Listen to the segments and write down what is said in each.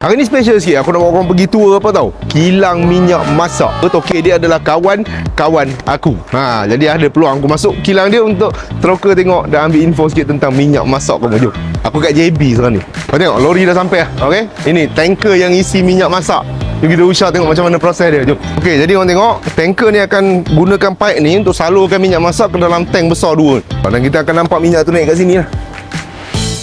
Hari ni special sikit. Aku nak bawa korang pergi tour apa tau. Kilang minyak masak. Okay, dia adalah kawan Kawan aku. Ha, Jadi ada peluang aku masuk kilang dia Untuk teroka tengok Dan ambil info sikit tentang minyak masak kamu. Jom. Aku kat JB sekarang ni. Kau tengok lori dah sampai lah. Okay Ini tanker yang isi minyak masak. Jom kita usah tengok macam mana proses dia. Jom. Okay jadi orang tengok Tanker ni akan gunakan pipe ni Untuk salurkan minyak masak ke dalam tank besar dua. Dan kita akan nampak minyak tu naik kat sini lah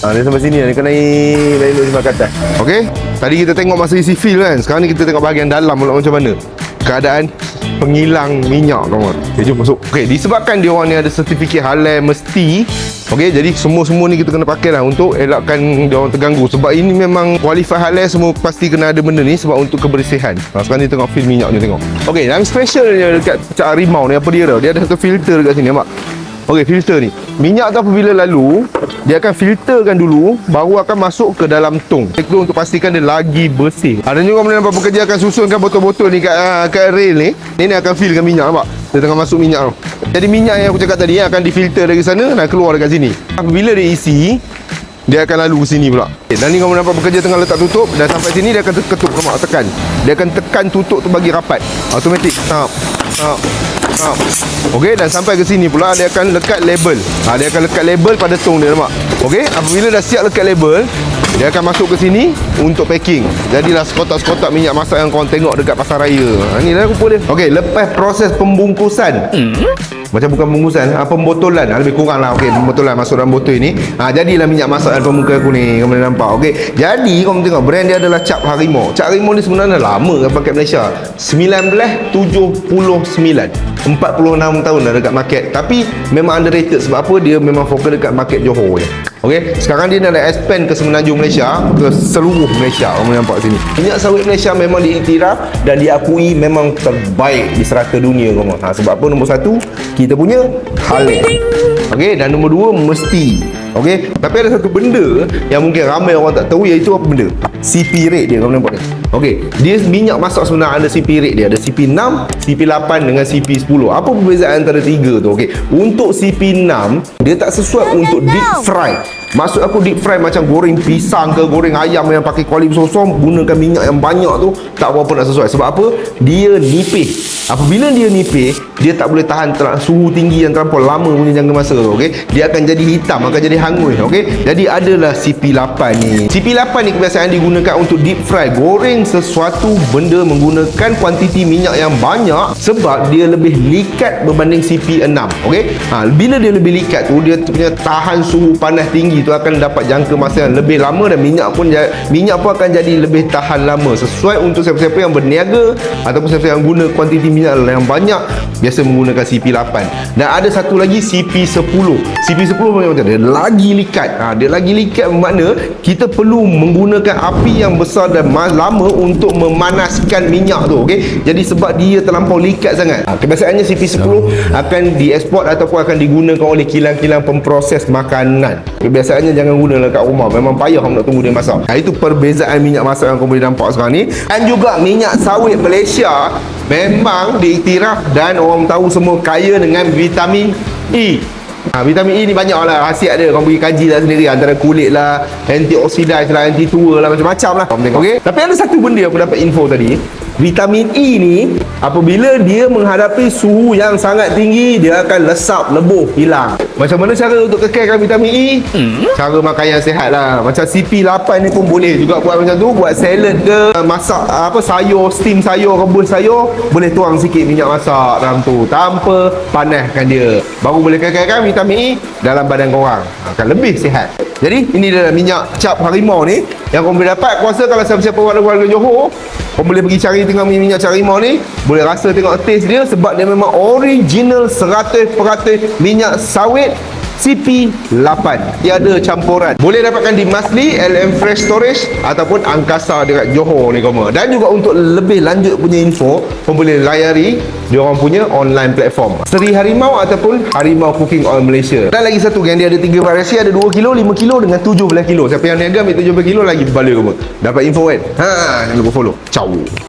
Ha, dia sampai sini dia kena naik naik dulu ke atas. Okey. Tadi kita tengok masa isi fill kan. Sekarang ni kita tengok bahagian dalam pula macam mana. Keadaan pengilang minyak kawan. Okay, jom masuk. Okey, disebabkan dia orang ni ada sertifikat halal mesti Okey, jadi semua-semua ni kita kena pakai lah untuk elakkan dia orang terganggu sebab ini memang qualify halal semua pasti kena ada benda ni sebab untuk kebersihan. Ha, sekarang ni tengok fill minyak ni tengok. Okey, yang special dia dekat Cak Harimau ni apa dia tau? Dia ada satu filter dekat sini nampak. Okey, filter ni. Minyak tu apabila lalu, dia akan filterkan dulu baru akan masuk ke dalam tong. Itu untuk pastikan dia lagi bersih. Ada juga mana nampak pekerja akan susunkan botol-botol ni kat uh, kat rail ni. Ni, ni akan fillkan minyak nampak. Dia tengah masuk minyak tu. Jadi minyak yang aku cakap tadi akan difilter dari sana dan keluar dekat sini. Apabila dia isi, dia akan lalu ke sini pula. Dan ni kamu nampak pekerja tengah letak tutup dan sampai sini dia akan ketuk kamu tekan. Dia akan tekan tutup tu bagi rapat. Automatik. Tap. Tap. Okey dan sampai ke sini pula dia akan lekat label. Ha, dia akan lekat label pada tong dia nampak. Okey, apabila dah siap lekat label, dia akan masuk ke sini untuk packing. Jadilah sekotak-sekotak minyak masak yang kau tengok dekat pasar raya. Ha, ni dah rupa dia. Okey, lepas proses pembungkusan. Macam bukan pembungkusan, ha, pembotolan ha, lebih kurang lah. Okey, pembotolan masuk dalam botol ni. Ha, jadilah minyak masak dalam muka aku ni. Kamu boleh nampak. Okey. Jadi, kamu tengok brand dia adalah Cap Harimau. Cap Harimau ni sebenarnya lama kan pakai Malaysia. 1979. 46 tahun dah dekat market. Tapi memang underrated sebab apa? Dia memang fokus dekat market Johor je. Okey, sekarang dia nak expand ke semenanjung Malaysia, ke seluruh Malaysia. Kamu nampak sini. Minyak sawit Malaysia memang diiktiraf dan diakui memang terbaik di serata dunia kamu. Ha, sebab apa nombor satu? Kita punya halal. Okey, dan nombor dua mesti. Okey, tapi ada satu benda yang mungkin ramai orang tak tahu iaitu apa benda? CP rate dia kamu nampak ni. Okey, dia minyak masak sebenarnya ada CP rate dia. Ada CP6, CP8 dengan CP10. Apa perbezaan antara tiga tu? Okey, untuk CP6 dia tak sesuai untuk deep fry. Maksud aku deep fry macam goreng pisang ke goreng ayam yang pakai kuali besar gunakan minyak yang banyak tu tak berapa nak sesuai. Sebab apa? Dia nipis. Apabila dia nipis, dia tak boleh tahan ter- suhu tinggi yang terlampau lama punya jangka masa tu, okey? Dia akan jadi hitam, akan jadi hangus, okey? Jadi adalah CP8 ni. CP8 ni kebiasaan digunakan untuk deep fry, goreng sesuatu benda menggunakan kuantiti minyak yang banyak sebab dia lebih likat berbanding CP6, okey? Ha, bila dia lebih likat tu, dia punya tahan suhu panas tinggi tu akan dapat jangka masa yang lebih lama dan minyak pun minyak pun akan jadi lebih tahan lama. Sesuai untuk siapa-siapa yang berniaga ataupun siapa yang guna kuantiti minyak yang banyak biasa menggunakan CP8 dan ada satu lagi CP10 CP10 macam dia lagi likat. Ha, dia lagi likat bermakna kita perlu menggunakan api yang besar dan ma- lama untuk memanaskan minyak tu okey? Jadi sebab dia terlampau likat sangat. Ha, kebiasaannya CP10 akan dieksport ataupun akan digunakan oleh kilang-kilang pemproses makanan kebiasaannya jangan gunalah kat rumah. Memang payah kamu nak tunggu dia masak. Ha, itu perbezaan minyak masak yang kamu boleh nampak sekarang ni. Dan juga minyak sawit Malaysia memang diiktiraf dan orang tahu semua kaya dengan vitamin E. Ha, vitamin E ni banyak lah khasiat dia. Kau pergi kaji lah sendiri Antara kulit lah Antioxidase lah Anti tua lah Macam-macam lah. Kau okay? Tapi ada satu benda Aku dapat info tadi. Vitamin E ni Apabila dia menghadapi suhu yang sangat tinggi Dia akan lesap, lebuh, hilang Macam mana cara untuk kekalkan vitamin E? Cara makan yang sihat lah. Macam CP8 ni pun boleh juga buat macam tu. Buat salad ke Masak apa sayur Steam sayur, rebus sayur Boleh tuang sikit minyak masak dalam tu. Tanpa panaskan dia. Baru boleh kekalkan vitamin E Dalam badan korang. Akan lebih sihat jadi ini adalah minyak cap harimau ni Yang korang boleh dapat. Aku rasa kalau siapa-siapa warga-warga Johor Korang boleh pergi cari tengok minyak cap harimau ni. Boleh rasa tengok taste dia Sebab dia memang original 100% minyak sawit CP8 Tiada campuran. Boleh dapatkan di Masli LM Fresh Storage Ataupun Angkasa dekat Johor ni koma. Dan juga untuk lebih lanjut punya info boleh layari Dia orang punya online platform. Seri Harimau ataupun Harimau Cooking Oil Malaysia. Dan lagi satu yang dia ada 3 variasi. Ada 2 kilo, 5 kilo dengan 17 kilo. Siapa yang niaga ambil 17 kilo lagi balik koma. Dapat info kan? Ha, jangan lupa follow. Ciao